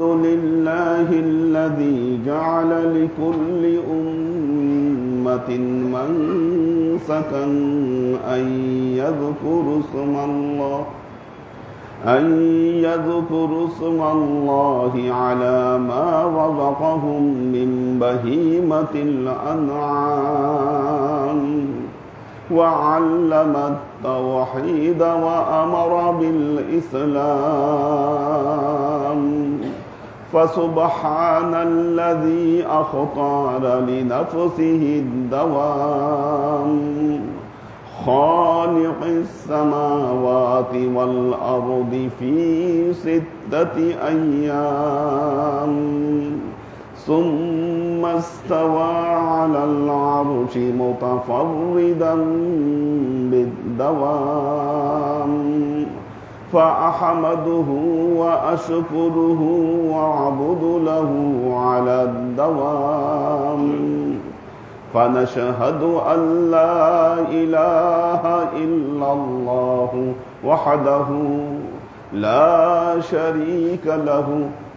الحمد لله الذي جعل لكل أمة منسكا أن يذكروا اسم الله أن يذكروا اسم الله على ما رزقهم من بهيمة الأنعام. وعلم التوحيد وأمر بالإسلام. فسبحان الذي أختار لنفسه الدوام. خالق السماوات والأرض في ستة أيام. ثم استوى على العرش متفردا بالدوام. فأحمده وأشكره وأعبد له على الدوام. فنشهد أن لا إله إلا الله وحده لا شريك له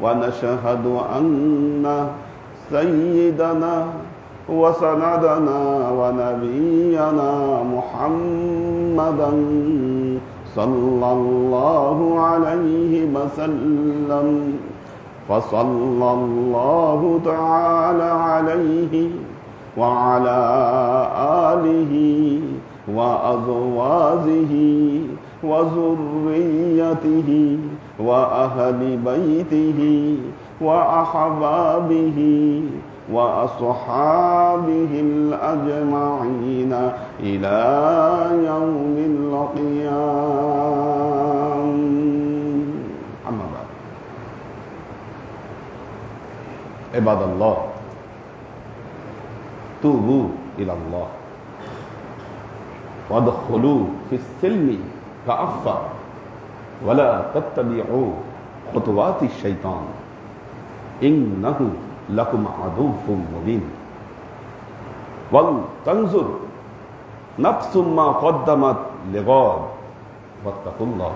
ونشهد أن سيدنا وسندنا ونبينا محمدا صلى الله عليه وسلم فصلى الله تعالى عليه وعلى آله وأزواجه وذريته وأهل بيته وأحبابه وأصحابه الأجمعين إلى يوم القيام. أما بعد. عباد الله توبوا إلى الله. وادخلوا في السلم كأفة ولا تتبعوا خطوات الشيطان. إنه لكم عدو مبين. ولتنظر نفس ما قدمت لغاد. واتقوا الله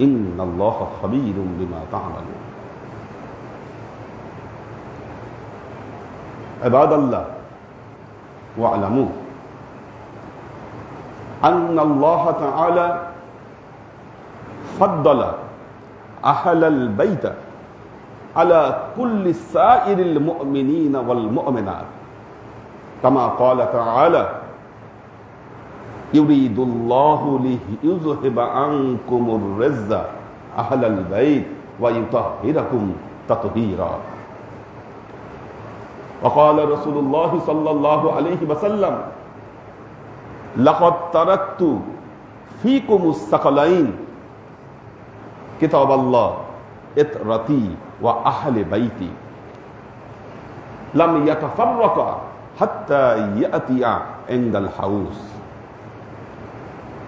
إن الله خبير بما تعملون. عباد الله واعلموا أن الله تعالى فضل أهل البيت على كل سائر المؤمنين والمؤمنات كما قال تعالى يريد الله ليذهب عنكم الرز أهل البيت ويطهركم تطهيرا وقال رسول الله صلى الله عليه وسلم لقد تركت فيكم الثقلين كتاب الله اطرتي وأهل بيتي. لم يتفرقا حتى يأتي عند الحوز.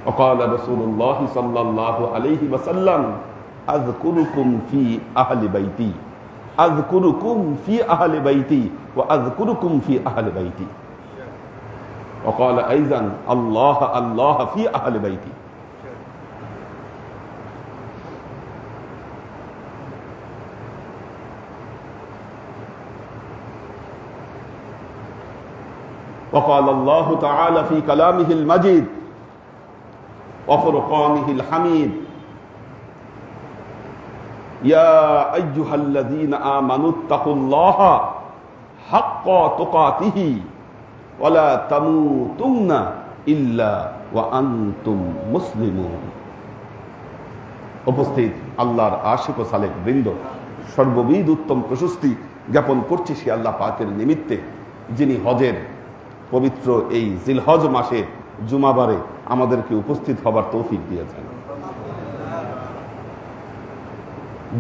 وقال رسول الله صلى الله عليه وسلم أذكركم في أهل بيتي. أذكركم في أهل بيتي وأذكركم في أهل بيتي. وقال أيضا الله الله في أهل بيتي. وقال الله تعالى في كلامه المجيد وفرقانه الحميد يا أيها الذين آمنوا اتقوا الله حق تقاته ولا تموتن إلا وأنتم مسلمون উপস্থিত আল্লাহর আশিক ও সালেক বৃন্দ সর্ববিধ উত্তম প্রশস্তি জ্ঞাপন করছি সে আল্লাহ পাকের নিমিত্তে যিনি হজের পবিত্র এই জিলহজ মাসে জুমাবারে আমাদেরকে উপস্থিত হবার তৌফিক দিয়েছেন।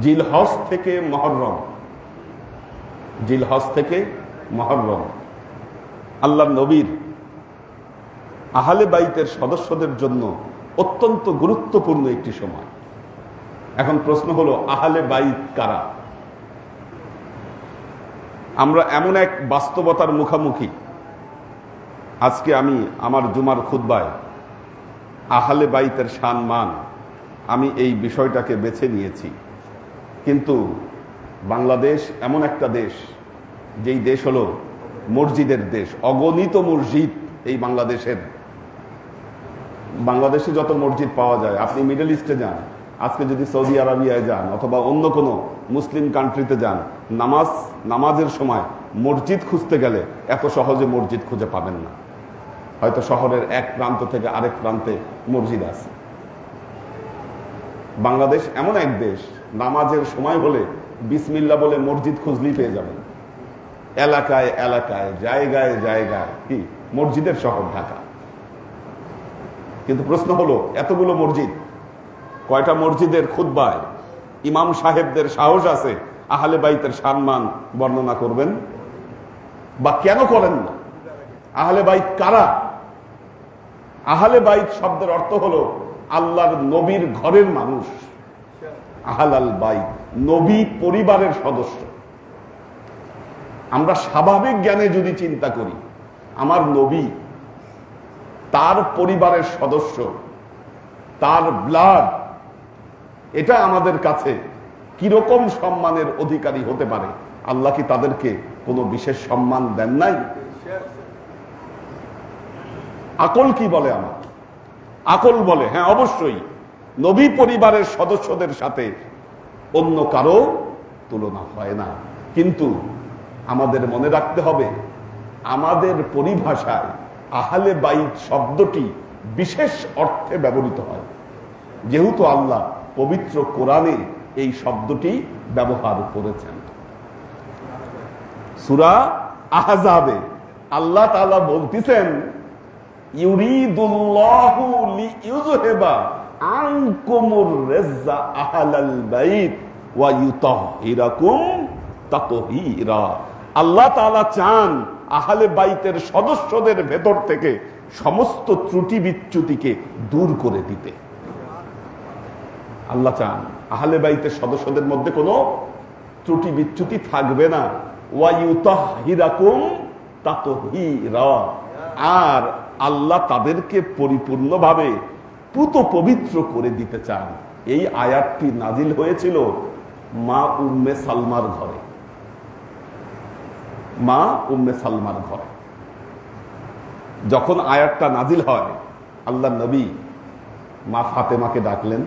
জিলহজ থেকে মহরম। জিলহজ থেকে মহরম। আল্লাহ নবীর আহলে বাইতের সদস্যদের জন্য অত্যন্ত গুরুত্বপূর্ণ একটি সময়। এখন প্রশ্ন হলো, আহলে বাইত কারা? আমরা এমন এক বাস্তবতার মুখামুখি আজকে আমি আমার জুমার খুদ্বায় আহলে বাইতের সান মান আমি এই বিষয়টাকে বেছে নিয়েছি। কিন্তু বাংলাদেশ এমন একটা দেশ, যেই দেশ হলো মসজিদের দেশ, অগণিত মসজিদ এই বাংলাদেশের। বাংলাদেশে যত মসজিদ পাওয়া যায়, আপনি মিডল ইস্টে যান, আজকে যদি সৌদি আরবিয়ায় যান, অথবা অন্য কোনো মুসলিম কান্ট্রিতে যান, নামাজ, নামাজের সময় মসজিদ খুঁজতে গেলে এত সহজে মসজিদ খুঁজে পাবেন না। হয়তো শহরের এক প্রান্ত থেকে আরেক প্রান্তে মসজিদ আছে। বাংলাদেশ এমন এক দেশ, নামাজের সময় হলে বিসমিল্লা বলে মসজিদ খুঁজলেই পেয়ে যাবেন। এলাকায় এলাকায়, জায়গায় জায়গায়, কি? মসজিদের শহর ঢাকা। কিন্তু প্রশ্ন হলো, এতগুলো মসজিদ, কয়টা মসজিদের খুদ্বায় ইমাম সাহেবদের সাহস আছে আহলে বাইতের সম্মান বর্ণনা করবেন? বা কেন করেন না? আহলে বাইত কারা? আহলে বাইত শব্দের অর্থ হলো আল্লাহর নবীর ঘরের মানুষ। আহালাল বাইত, নবী পরিবারের সদস্য। আমরা স্বাভাবিক জ্ঞানে যদি চিন্তা করি, আমার নবী, তার পরিবারের সদস্য, তার ব্লাড এটা আমাদের কাছে কীরকম সম্মানের অধিকারী হতে পারে? আল্লাহ কি তাদেরকে কোনো বিশেষ সম্মান দেন নাই? আকল কি বলে আমার? আকল বলে হ্যাঁ অবশ্যই। নবী পরিবারের সদস্যদের সাথে অন্য কারও তুলনা হয় না। কিন্তু আমাদের মনে রাখতে হবে, আমাদের পরিভাষায় আহলে বাইত শব্দটি বিশেষ অর্থে ব্যবহৃত হয়। যেহেতু আল্লাহ পবিত্র কোরআনে এই শব্দটি ব্যবহার করেছেন। সুরা আহজাবে, আল্লাহ তাআলা বলতেছেন ইউরিদুল্লাহু চান বাইতের সদস্যদের ভেতর থেকে সমস্ত ত্রুটি বিচ্যুতিকে দূর করে দিতে। আল্লাহ চান আহলে বাইতের সদস্যদের মধ্যে কোনো ত্রুটি বিচ্যুতি থাকবে না। ওয়াইউতাহিরাকুম তাতহীরা। আর আল্লাহ তাদেরকে পরিপূর্ণভাবে পুত পবিত্র করে দিতে চান। এই আয়াতটি নাজিল হয়েছিল মা উম্মে সালমার ঘরে। মা উম্মে সালমার ঘরে। যখন আয়াতটা নাজিল হয়, আল্লাহ নবী মা ফাতেমাকে ডাকলেন,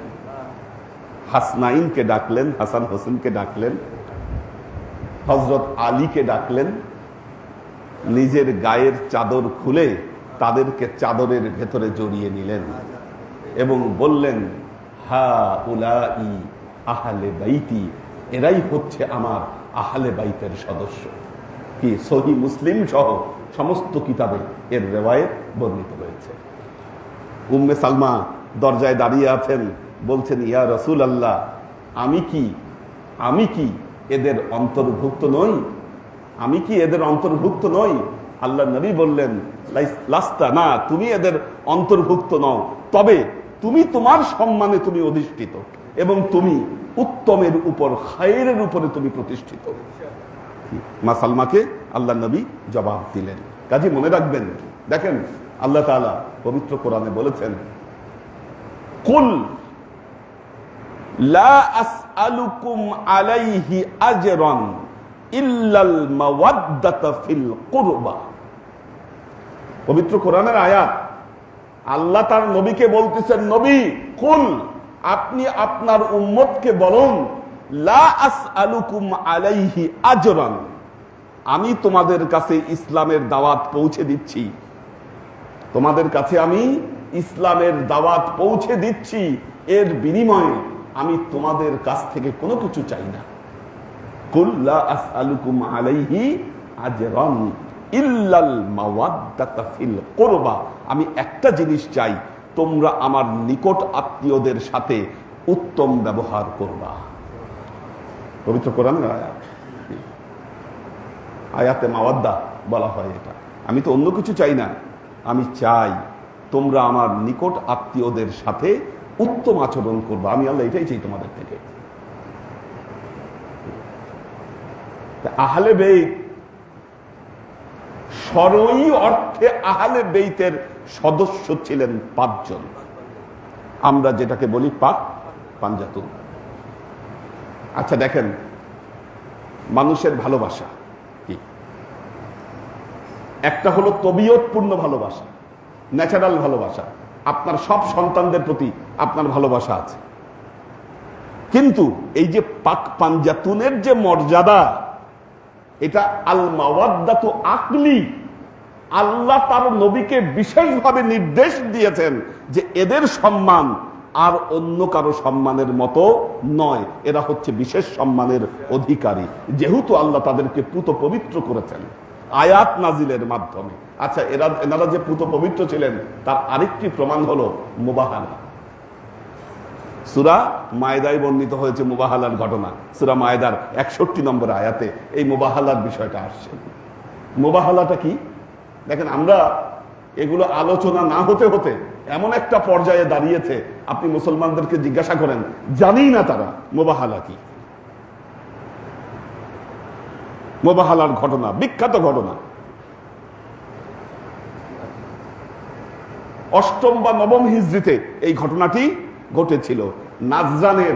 হাসনাইনকে ডাকলেন, হাসান হোসেনকে ডাকলেন হজরত আলীকে ডাকলেন, নিজের গায়ের চাদর খুলে তাদেরকে চাদরের ভেতরে জড়িয়ে নিলেন এবং বললেন, হা উলা ই আহালে বাইতি, এরাই হচ্ছে আমার আহালে বাইতের সদস্য। কি, সহি মুসলিম সহ সমস্ত কিতাবে এর রেওয়ায়ত বর্ণিত রয়েছে উম্মে সালমা দরজায় দাঁড়িয়ে আছেন, বলছেন, ইয়া রসুল আল্লাহ আমি কি আমি কি এদের অন্তর্ভুক্ত নই? আমি কি এদের অন্তর্ভুক্ত নই? আল্লাহ নবী বললেন লাস্তা, না, তুমি এদের অন্তর্ভুক্ত নও। তবে তুমি তোমার সম্মানে তুমি অধিষ্ঠিত এবং তুমি উত্তমের উপর খায়ের উপরে তুমি প্রতিষ্ঠিত। মা সালমাকে আল্লাহ নবী জবাব দিলেন। কাজী, মনে রাখবেন, দেখেন, আল্লাহ তাআলা পবিত্র কোরআনে বলেছেন, কুল লা আসআলুকুম আলাইহি আজরান। পবিত্র কোরআনের আয়াত, আল্লাহ তার নবীকে বলতেছেন, নবী, কুল, আপনি আপনার উম্মতকে বলুন আলাইহি আজরান। আমি তোমাদের কাছে ইসলামের দাওয়াত পৌঁছে দিচ্ছি। তোমাদের কাছে আমি ইসলামের দাওয়াত পৌঁছে দিচ্ছি। এর বিনিময়ে আমি তোমাদের কাছ থেকে কোনো কিছু চাই না। ইল্লাল আমি একটা জিনিস চাই, তোমরা আমার নিকট আত্মীয়দের সাথে উত্তম ব্যবহার করবা। পবিত্র কোরআনের আয়াত। আয়াতে মাওয়াদ্দা বলা হয় এটা। আমি তো অন্য কিছু চাই না। আমি চাই তোমরা আমার নিকট আত্মীয়দের সাথে উত্তম আচরণ করব। আমি আল্লাহ এটাই চাই তোমাদের থেকে। আহলে বেইত সরই অর্থে আহলে বেইতের সদস্য ছিলেন পাঁচজন। আমরা যেটাকে বলি পাক পাঞ্জাতুন। আচ্ছা দেখেন, মানুষের ভালোবাসা কি? একটা হলো তবিয়তপূর্ণ ভালোবাসা, ন্যাচারাল ভালোবাসা। আপনার সব সন্তানদের প্রতি আপনার ভালোবাসা আছে। কিন্তু এই যে পাক পাঞ্জাতুনের যে মর্যাদা এটা আল মাওয়াদ্দাত আকলি। আল্লাহ তার নবীকে বিশেষভাবে নির্দেশ দিয়েছেন যে এদের সম্মান আর অন্য কারও সম্মানের মতো নয়। এরা হচ্ছে বিশেষ সম্মানের অধিকারী। যেহেতু আল্লাহ তাদেরকে পুত পবিত্র করেছেন আয়াত নাজিলের মাধ্যমে। আচ্ছা এরা এনারা যে পুত পবিত্র ছিলেন, তার আরেকটি প্রমাণ হলো মুবাহানা। সুরা মায়দায় বর্ণিত হয়েছে মুবাহালার ঘটনা। সুরা মায়দার একষট্টি নম্বর আয়াতে এই মুবাহালার বিষয়টা আসছে। মুবাহালাটা কি? দেখেন, আমরা এগুলো আলোচনা না হতে হতে এমন একটা পর্যায়ে দাঁড়িয়েছে, আপনি মুসলমানদেরকে জিজ্ঞাসা করেন জানি না তারা মোবাহালা কি? মোবাহালার ঘটনা, বিখ্যাত ঘটনা। অষ্টম বা নবম হিজড়িতে এই ঘটনাটি ঘটেছিল। নাজরানের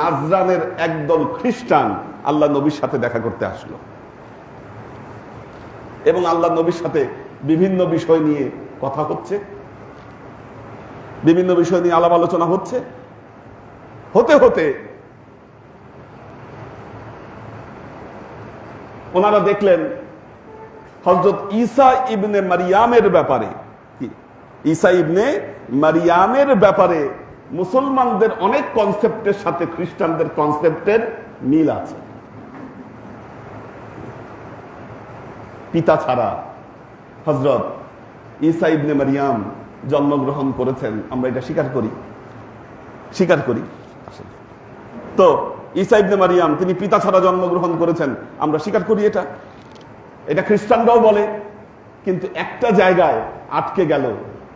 নাজরানের একদল খ্রিস্টান আল্লাহ নবীর সাথে দেখা করতে আসলো। এবং আল্লাহ নবীর সাথে বিভিন্ন বিষয় নিয়ে কথা হচ্ছে। বিভিন্ন বিষয় নিয়ে আলাপ আলোচনা হচ্ছে। হতে হতে ওনারা দেখলেন হজরত ঈসা ইবনে মারিয়ামের ব্যাপারে, ঈসা ইবনে মারিয়ামের ব্যাপারে মুসলমানদের অনেক কনসেপ্টের সাথে খ্রিস্টানদের কনসেপ্টের মিল আছে। পিতা ছাড়া হজরত ঈসা ইবনে মারিয়াম জন্মগ্রহণ করেছেন, আমরা এটা স্বীকার করি। স্বীকার করি। তো ঈসা ইবনে মারিয়াম, তিনি পিতা ছাড়া জন্মগ্রহণ করেছেন, আমরা স্বীকার করি এটা। এটা খ্রিস্টানরাও বলে, কিন্তু একটা জায়গায় আটকে গেল,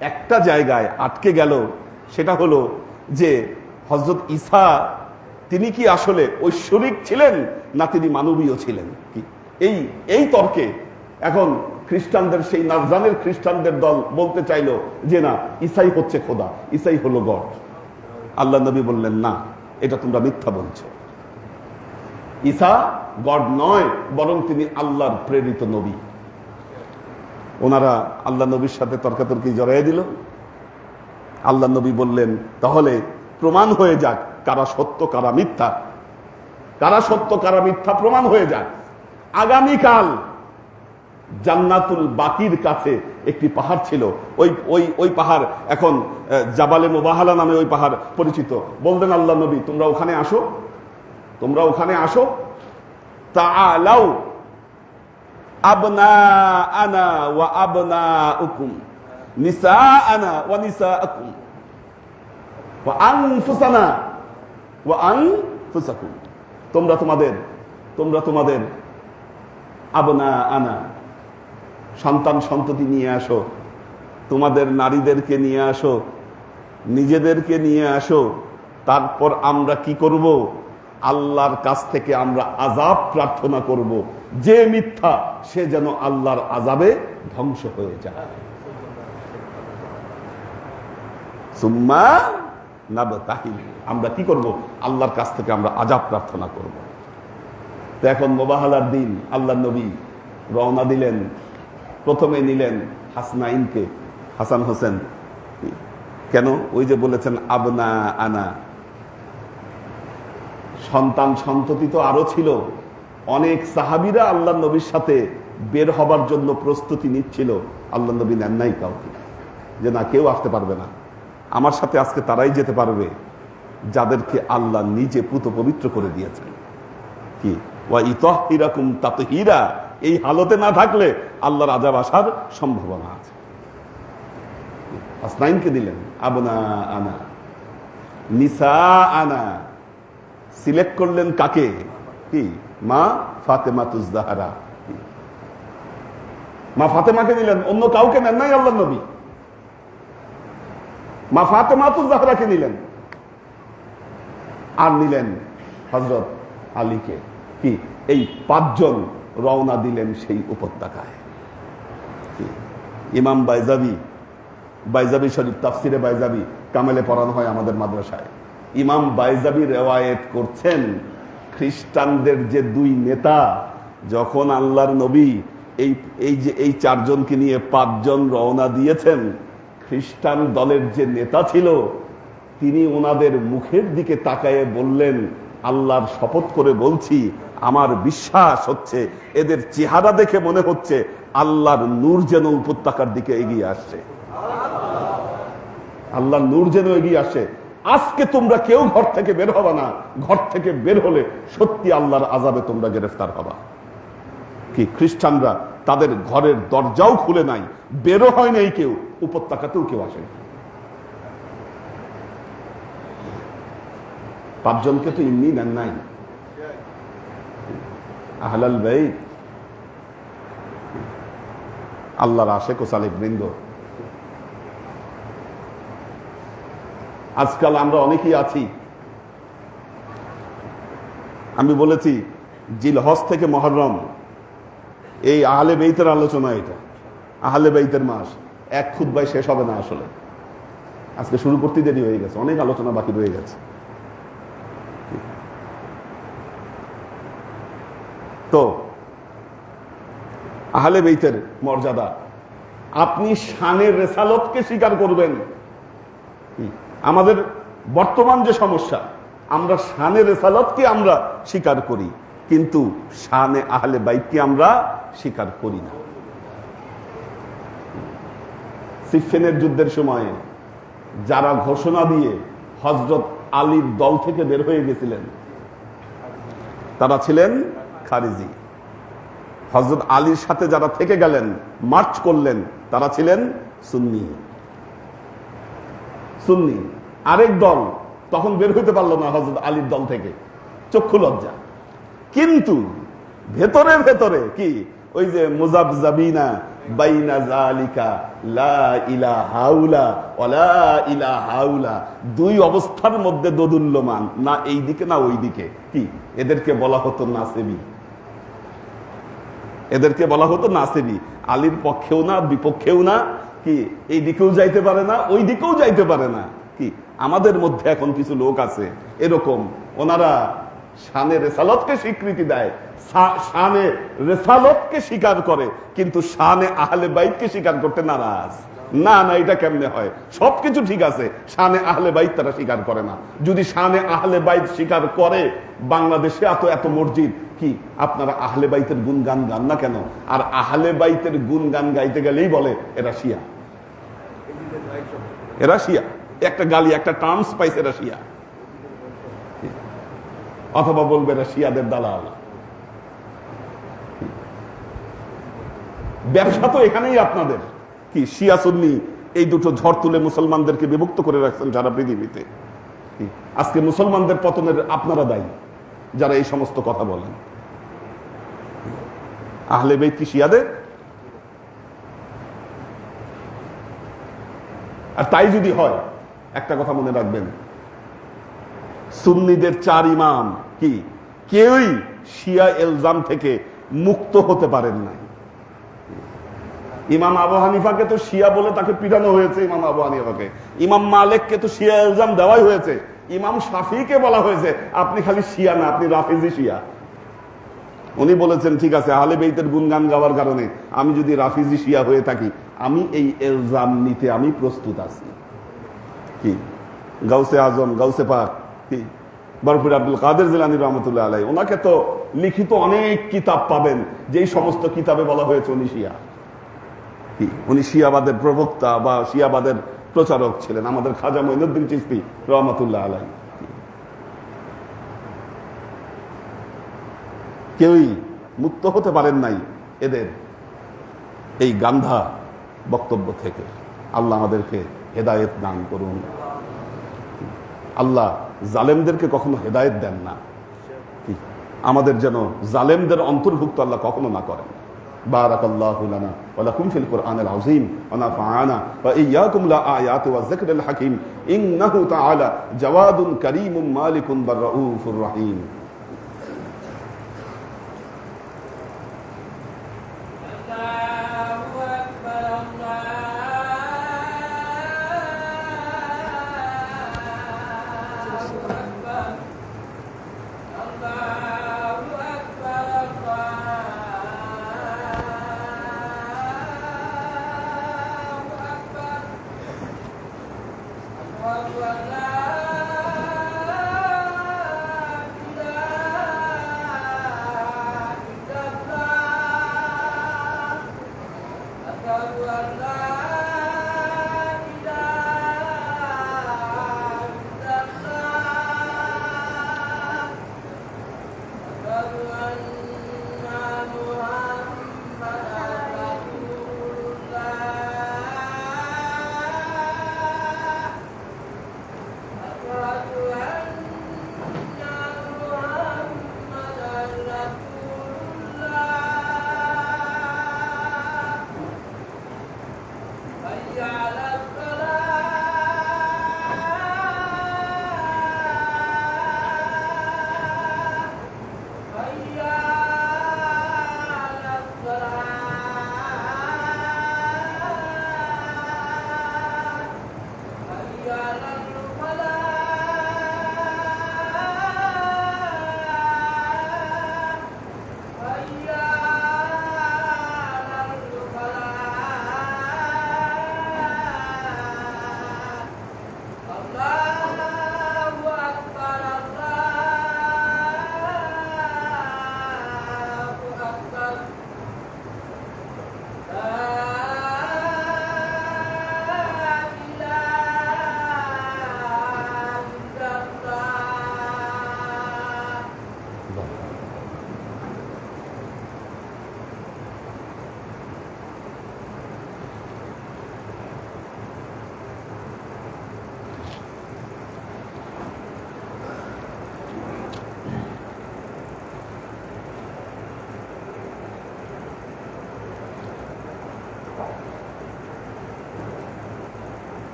একটা জায়গায় আটকে গেল সেটা হলো যে হজরত ঈসা, তিনি কি আসলে ঐশ্বরিক ছিলেন না তিনি মানবীয় ছিলেন? কি? এই এই তর্কে এখন খ্রিস্টানদের সেই নাজরানের খ্রিস্টানদের দল বলতে চাইলো যে না ইসাই হচ্ছে খোদা ইসাই হলো গড। আল্লাহ নবী বললেন, না, এটা তোমরা মিথ্যা বলছো। ঈসা গড নয়, বরং তিনি আল্লাহর প্রেরিত নবী। ওনারা আল্লাহ নবীর সাথে তর্কাতর্কি জড়াই দিল। আল্লাহ নবী বললেন, তাহলে প্রমাণ হয়ে যাক কারা সত্য, কারা মিথ্যা। কারা সত্য, কারা মিথ্যা প্রমাণ হয়ে যাক। আগামীকাল জান্নাতুল বাকির কাছে একটি পাহাড় ছিল। ওই ওই ওই পাহাড় এখন জাবালে মোবাহালা নামে ওই পাহাড় পরিচিত। বললেন আল্লাহ নবী, তোমরা ওখানে আসো। তোমরা ওখানে আসো। তাআলাউ আবনা আনা ওয়া আবনা উকুম তোমরা তোমাদের তোমরা তোমাদের আবনা আনা সন্তান সন্ততি নিয়ে আসো। তোমাদের নারীদেরকে নিয়ে আসো। নিজেদেরকে নিয়ে আসো। তারপর আমরা কি করব? আল্লাহর কাছ থেকে আমরা আজাব প্রার্থনা করব। যে মিথ্যা, সে যেন আল্লাহর আজাবে ধ্বংস হয়ে যায়। আমরা কি করব? আল্লাহর কাছ থেকে আমরা আজাব প্রার্থনা করব। তো এখন মোবাহালার দিন আল্লাহ নবী রওনা দিলেন, প্রথমে নিলেন হাসনাইনকে, হাসান হোসেন। কেন? ওই যে বলেছেন, আবনা আনা। সন্তান সন্ততি তো আরও ছিল। অনেক সাহাবিরা আল্লাহ নবীর সাথে বের হবার জন্য প্রস্তুতি নিচ্ছিল। আল্লাহ নবী নেন নাই কাউকে। যে না, কেউ আসতে পারবে না। আমার সাথে আজকে তারাই যেতে পারবে, যাদেরকে আল্লাহ নিজে পুত পবিত্র করে দিয়েছেন। কি? ওয়া ইতহিরাকুম তাতহিরা, এই হালতে না থাকলে আল্লাহর আজাব আসার সম্ভাবনা আছে। আসনাইনকে দিলেন, আবনা আনা। নিসা আনা সিলেক্ট করলেন কাকে? কি? মা ফাতেমা তুজদাহারা মা ফাতেমাকে দিলেন, অন্য কাউকে নেন নাই আল্লাহ নবী। মা ফাতেমা তুজদাহারাকে নিলেন। আর নিলেন হজরত আলীকে। কি? এই পাঁচজন রওনা দিলেন সেই উপত্যকায়। ইমাম বাইজাবি বাইজাবি শরীফ, তাফসিরে বাইজাবি কামেলে পড়ানো হয় আমাদের মাদ্রাসায়। ইমাম বাইজাবি রেওয়ায়েত করছেন, খ্রিস্টানদের যে দুই নেতা, যখন আল্লাহর নবী এই এই যে, এই চারজনকে নিয়ে পাঁচজন রওনা দিয়েছেন খ্রিস্টান দলের যে নেতা ছিল, তিনি ওনাদের মুখের দিকে তাকায়ে বললেন, আল্লাহর শপথ করে বলছি, আমার বিশ্বাস হচ্ছে, এদের চেহারা দেখে মনে হচ্ছে, আল্লাহর নূর যেন উপত্যকার দিকে এগিয়ে আসছে। আল্লাহর নূর যেন এগিয়ে আসে আজকে তোমরা কেউ ঘর থেকে বের হবা না। ঘর থেকে বের হলে সত্যি আল্লাহর আজাবে তোমরা গ্রেফতার হবা। কি, খ্রিস্টানরা তাদের ঘরের দরজাও খুলে নাই? বেরো হয় নাই কেউ? উপত্যকাতেও কেউ আসে পাঁচজনকে তো এমনি নেন নাই। আহলাল ভাই আল্লাহর আশেক ও সালিক বৃন্দ। আজকাল আমরা অনেকেই আছি। আমি বলেছি, জিলহজ থেকে মহরম, এই আহলে বেইতের আলোচনা এটা। আহলে বেইতের মাস। এক খুদ্ায় শেষ হবে না আসলে। আজকে শুরু করতে দেরি হয়ে গেছে, অনেক আলোচনা বাকি রয়ে গেছে। তো, আহলে বেইতের মর্যাদা, আপনি শানের রেসালতকে স্বীকার করবেন। আমাদের বর্তমান যে সমস্যা, আমরা শানে রেসালতকে আমরা স্বীকার করি, কিন্তু শানে আহলে বাইককে আমরা স্বীকার করি না। সিফেনের যুদ্ধের সময় যারা ঘোষণা দিয়ে হজরত আলীর দল থেকে বের হয়ে গেছিলেন, তারা ছিলেন খারিজি। হজরত আলীর সাথে যারা থেকে গেলেন, মার্চ করলেন, তারা ছিলেন সুন্নি। সুন্নি, আরেক দল তখন বের হইতে পারল না হজরত আলীর দল থেকে, চক্ষু লজ্জা। কিন্তু ভেতরে ভেতরে কি ওই যে ইলা হাউলা দুই অবস্থার মধ্যে দোদুল্যমান, না এই দিকে, না ওই দিকে। কি? এদেরকে বলা হতো নাসেবি। এদেরকে বলা হতো নাসেবি। আলীর পক্ষেও না, বিপক্ষেও না, কি? এই দিকেও যাইতে পারে না, ওই দিকেও যাইতে পারে না। কি? আমাদের মধ্যে এখন কিছু লোক আছে, এরকম। ওনারা শানে রেসালতকে স্বীকৃতি দেয়। শানে রেসালতকে স্বীকার করে, কিন্তু শানে আহলে বাইককে স্বীকার করতে নারাজ। না না, এটা কেমনে হয়? সবকিছু ঠিক আছে, শানে আহলে বাইত তারা স্বীকার করে না। যদি শানে আহলে বাইত স্বীকার করে, বাংলাদেশে এত এত মসজিদ, কি, আপনারা আহলে বাইতের গুণ গান গান না কেন? আর আহলে বাইতের গুণ গান গাইতে গেলেই বলে, এরা শিয়া। এরা শিয়া। একটা গালি, একটা টার্মস পাইছে, এরা শিয়া। অথবা বলবে, এরা শিয়াদের দালাল। ব্যবসা তো এখানেই আপনাদের। কি, শিয়া সুন্নি, এই দুটো ঝড় তুলে মুসলমানদেরকে বিভক্ত করে রাখছেন সারা পৃথিবীতে? আজকে মুসলমানদের পতনের আপনারা দায়ী, যারা এই সমস্ত কথা বলেন। আহলে বেদ কি শিয়াদের? আর তাই যদি হয়, একটা কথা মনে রাখবেন। সুন্নিদের চার ইমাম, কি, কেউই শিয়া এলজাম থেকে মুক্ত হতে পারেন নাই। ইমাম আবু হানিফাকে তো শিয়া বলে তাকে পিটানো হয়েছে, ইমাম আবু হানিফাকে। ইমাম মালিককে তো শিয়া এলজাম দেওয়াই হয়েছে, ইমাম শাফিকে বলা হয়েছে, আপনি খালি শিয়া না, আপনি রাফিজি শিয়া। উনি বলেছেন, ঠিক আছে, আহলে বেইতের গুনগান গাওয়ার কারণে আমি যদি রাফিজি শিয়া হয়ে থাকি, আমি এই এলজাম নিতে আমি প্রস্তুত আছি। কি? গাউসে আজম, গাউসে পাক, কি? বরফির আব্দুল কাদের জিলানি রহমতুল্লাহ আলাই ওনাকে তো লিখিত অনেক কিতাব পাবেন, যেই সমস্ত কিতাবে বলা হয়েছে উনি শিয়া। কি? উনি শিয়াবাদের প্রবক্তা বা শিয়াবাদের প্রচারক ছিলেন। আমাদের খাজা মঈনুদ্দিন চিস্তি রহমতুল্লাহ আলাই কেউই মুক্ত হতে পারেন নাই এদের এই গান্ধা বক্তব্য থেকে। আল্লাহ আমাদেরকে হেদায়েত দান করুন। আল্লাহ জালেমদেরকে কখনো হেদায়েত দেন না। আমাদের যেন জালেমদের অন্তর্ভুক্ত আল্লাহ কখনো না করেন। بارك الله لنا ولكم في القرآن العظيم ونفعنا وإياكم لا آيات والذكر الحكيم إنه تعالى جواد كريم مالك بالرؤوف الرحيم.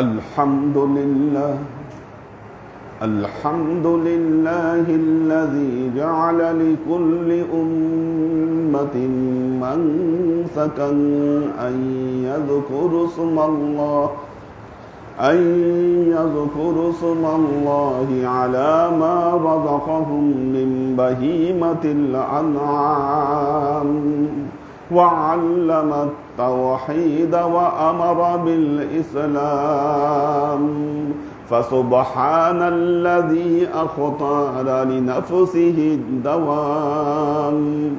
الحمد لله الحمد لله الذي جعل لكل أمة منسكا أن يذكروا اسم الله أن يذكروا اسم الله على ما رزقهم من بهيمة الأنعام. وعلم التوحيد وأمر بالإسلام. فسبحان الذي أخطأ لنفسه الدوام.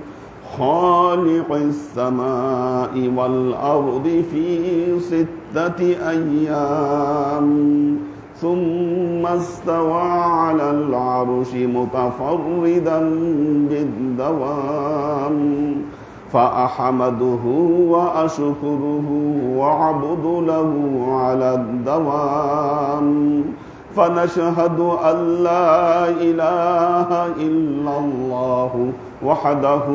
خالق السماء والأرض في ستة أيام. ثم استوى على العرش متفردا بالدوام. فأحمده وأشكره وأعبد له على الدوام. فنشهد أن لا إله إلا الله وحده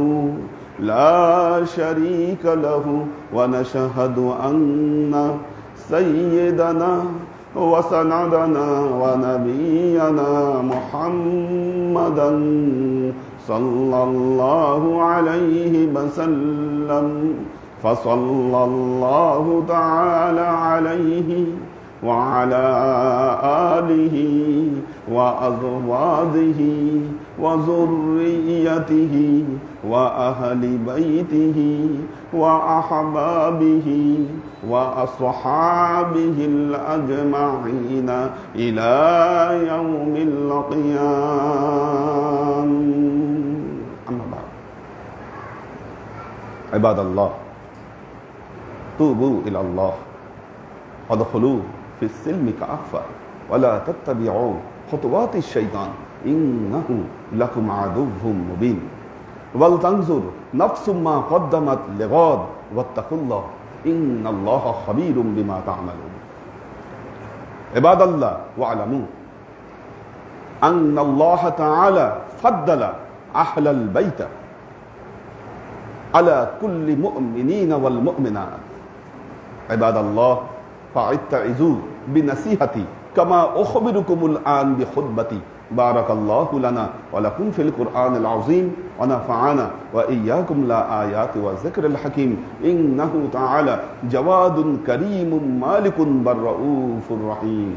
لا شريك له ونشهد أن سيدنا وسندنا ونبينا محمدا صلى الله عليه وسلم فصلى الله تعالى عليه وعلى آله وأزواجه وذريته وأهل بيته وأحبابه وأصحابه الأجمعين إلى يوم القيام أما بعد عباد الله. توبوا إلى الله. وادخلوا في السلم كافة ولا تتبعوا خطوات الشيطان. إنه لكم عدو مبين. ولتنظر نفس ما قدمت لغاد واتقوا الله. إن الله خبير بما تعملون. عباد الله واعلموا أن الله تعالى فضل أهل البيت على كل مؤمنين والمؤمنات. عباد الله فاتعظوا بنصيحتي كما أخبركم الآن بخطبتي. بارك الله لنا ولكم في القرآن العظيم ونفعنا وإياكم لا آيات وذكر الحكيم. إنه تعالى جواد كريم مالك بالرؤوف الرحيم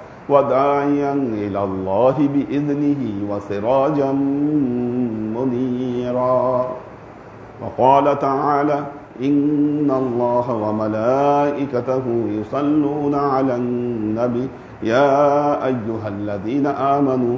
وداعيا إلى الله بإذنه وسراجا منيرا. وقال تعالى إن الله وملائكته يصلون على النبي يا أيها الذين آمنوا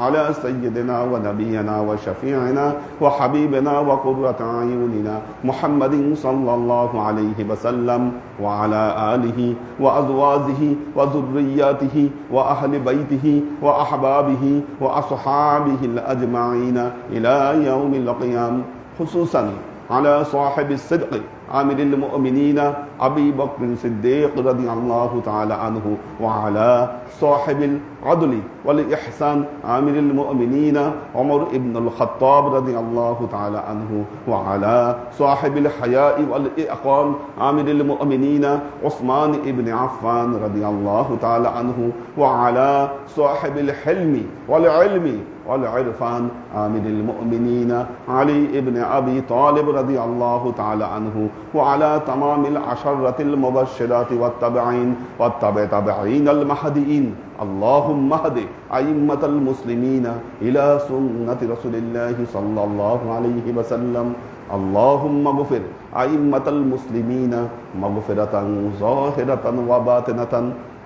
على سيدنا ونبينا وشفيعنا وحبيبنا وقرة أعيننا محمد صلى الله عليه وسلم وعلى آله وأزواجه وذرياته وأهل بيته وأحبابه وأصحابه الأجمعين إلى يوم القيامة خصوصا على صاحب الصدق عامل المؤمنين أبي بكر الصديق رضي الله تعالى عنه وعلى صاحب العدل والإحسان عامل المؤمنين عمر بن الخطاب رضي الله تعالى عنه وعلى صاحب الحياء والإقام عامل المؤمنين عثمان بن عفان رضي الله تعالى عنه وعلى صاحب الحلم والعلم والعرفان عامل المؤمنين علي بن أبي طالب رضي الله تعالى عنه وعلى تمام العشرة المبشرات والتبعين والتبع تبعين المهديين اللهم اهد أئمة المسلمين إلى سنة رسول الله صلى الله عليه وسلم اللهم اغفر أئمة المسلمين مغفرة ظاهرة وباطنة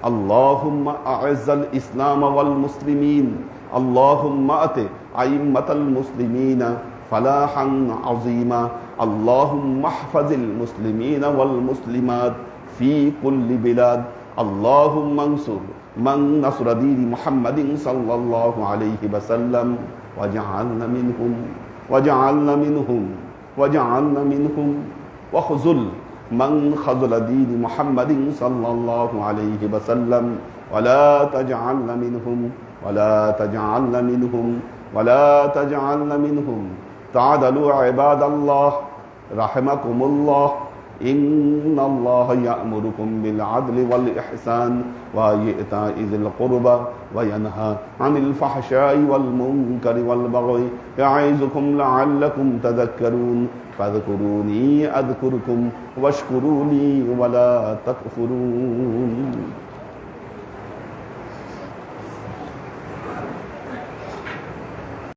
اللهم أعز الإسلام والمسلمين اللهم أت أئمة المسلمين فلاحا عظيما. اللهم احفظ المسلمين والمسلمات في كل بلاد. اللهم انصر من نصر دين محمد صلى الله عليه وسلم. وجعلنا منهم وجعلنا منهم وجعلنا منهم. وخذل من خذل دين محمد صلى الله عليه وسلم. ولا تجعلنا منهم ولا تجعلنا منهم ولا تجعلنا منهم. تعدلوا عباد الله رحمكم الله. إن الله يأمركم بالعدل والإحسان وإيتاء ذي القربى وينهى عن الفحشاء والمنكر والبغي يعظكم لعلكم تذكرون. فاذكروني أذكركم واشكروا لي ولا تكفرون.